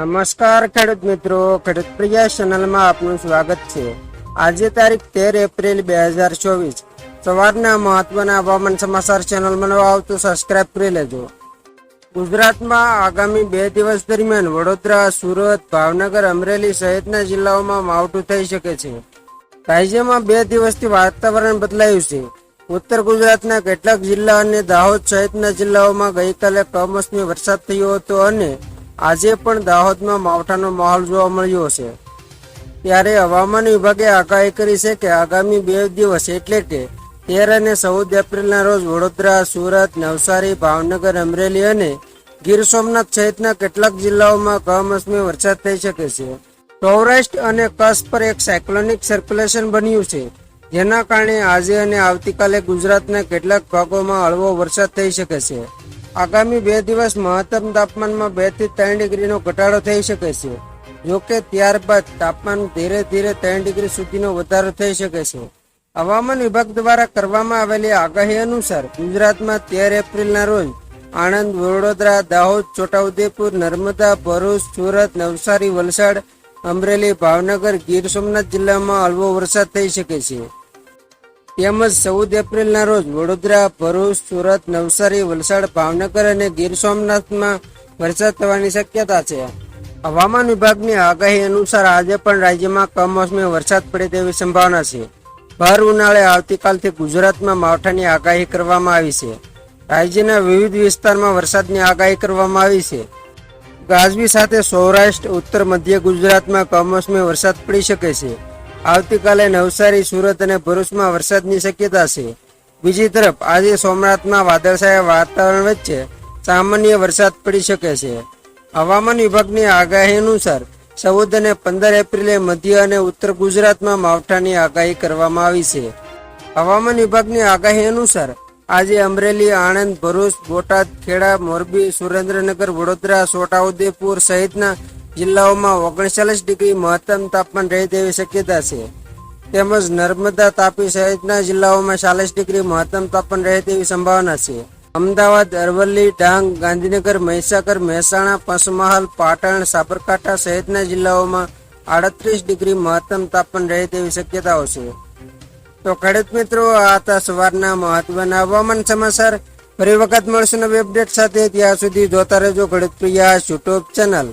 નમસ્કાર, ખેડૂત મિત્રો. ખેડૂત પ્રિય ચેનલમાં આપનું સ્વાગત છે. આજે તારીખ તેર એપ્રિલ બે હજાર ચોવીસ. સવારના મહત્વના હવામાન સમાચાર ચેનલમાં નવા આવતું સબસ્ક્રાઇબ કરી લેજો. ગુજરાતમાં આગામી બે દિવસ દરમિયાન વડોદરા, સુરત, ભાવનગર, અમરેલી સહિતના જિલ્લાઓમાં માવઠું થઈ શકે છે. રાજ્યમાં બે દિવસથી વાતાવરણ બદલાયું છે. ઉત્તર ગુજરાતના કેટલાક જિલ્લા અને દાહોદ સહિતના જિલ્લાઓમાં ગઈકાલે કમોસમી વરસાદ થયો હતો અને આજે પણ દાહોદમાં માવઠાનો માહોલ જોવા મળ્યો છે. ત્યારે હવામાન વિભાગે આગાહી કરી છે કે આગામી બે દિવસ એટલે કે તેર અને ચૌદ એપ્રિલના રોજ વડોદરા, સુરત, નવસારી, ભાવનગર, અમરેલી અને ગીર સોમનાથ સહિતના કેટલાક જિલ્લાઓમાં કમોસમી વરસાદ થઈ શકે છે. સૌરાષ્ટ્ર અને કચ્છ પર એક સાયક્લોનિક સર્ક્યુલેશન બન્યું છે. જેના કારણે આજે અને આવતીકાલે ગુજરાતના કેટલાક ભાગોમાં હળવો વરસાદ થઈ શકે છે. આગામી બે દિવસ મહત્તમ તાપમાનમાં બેથી ત્રણ ડિગ્રીનો ઘટાડો થઈ શકે છે. જોકે ત્યારબાદ તાપમાન ધીરે ધીરે ત્રણ ડિગ્રી સુધીનો વધારો થઈ શકે છે. હવામાન વિભાગ દ્વારા કરવામાં આવેલી આગાહી અનુસાર ગુજરાતમાં તેર એપ્રિલના રોજ આણંદ, વડોદરા, દાહોદ, છોટાઉદેપુર, નર્મદા, ભરૂચ, સુરત, નવસારી, વલસાડ, અમરેલી, ભાવનગર, ગીર સોમનાથ જિલ્લામાં હળવો વરસાદ થઈ શકે છે. તેમજ ચૌદ એપ્રિલના રોજ વડોદરા, ભરૂચ, સુરત, નવસારી, વલસાડ, ભાવનગર અને ગીર સોમનાથમાં વરસાદ થવાની શક્યતા છે. હવામાન વિભાગની આગાહી અનુસાર આજે પણ રાજ્યમાં કમોસમી વરસાદ પડે તેવી સંભાવના છે. ભર ઉનાળે આવતીકાલથી ગુજરાતમાં માવઠાની આગાહી કરવામાં આવી છે. રાજ્યના વિવિધ વિસ્તારમાં વરસાદની આગાહી કરવામાં આવી છે. ગાજવી સાથે સૌરાષ્ટ્ર, ઉત્તર મધ્ય ગુજરાતમાં કમોસમી વરસાદ પડી શકે છે. આવતીકાલે નવસારી, સુરત અને ભરૂચમાં વરસાદની શક્યતા છે. બીજી તરફ, આજે સોમનાથમાં વાદળછાયા વાતાવરણ વચ્ચે સામાન્ય વરસાદ પડી શકે છે. હવામાન વિભાગની આગાહી અનુસાર, ચૌદ અને પંદર એપ્રિલે મધ્ય અને ઉત્તર ગુજરાતમાં માવઠાની આગાહી કરવામાં આવી છે. હવામાન વિભાગની આગાહી અનુસાર, આજે અમરેલી, આણંદ, ભરૂચ, બોટાદ, ખેડા, મોરબી, સુરેન્દ્રનગર, વડોદરા છોટાઉદેપુર સહિતના જિલ્લાઓમાં ઓગણચાલીસ ડિગ્રી મહત્તમ તાપમાન રહે તેવી શક્યતા છે. તેમજ નર્મદા તાપી સહિતના જિલ્લાઓમાં ચાલીસ ડિગ્રી મહત્તમ તાપમાન રહે તેવી સંભાવના છે. અમદાવાદ, અરવલ્લી, ડાંગ, ગાંધીનગર, મહીસાગર, મહેસાણા, પંચમહાલ, પાટણ, સાબરકાંઠા સહિતના જિલ્લાઓમાં આડત્રીસ ડિગ્રી મહત્તમ તાપમાન રહે તેવી શક્યતાઓ છે. તો ખેડૂત મિત્રો, આ હતા સવારના મહત્વના હવામાન સમાચાર. ફરી વખત મળશે નવી અપડેટ સાથે. ત્યાં સુધી જોતા રહેજો ખેડૂત પ્રિયા યુટ્યુબ ચેનલ.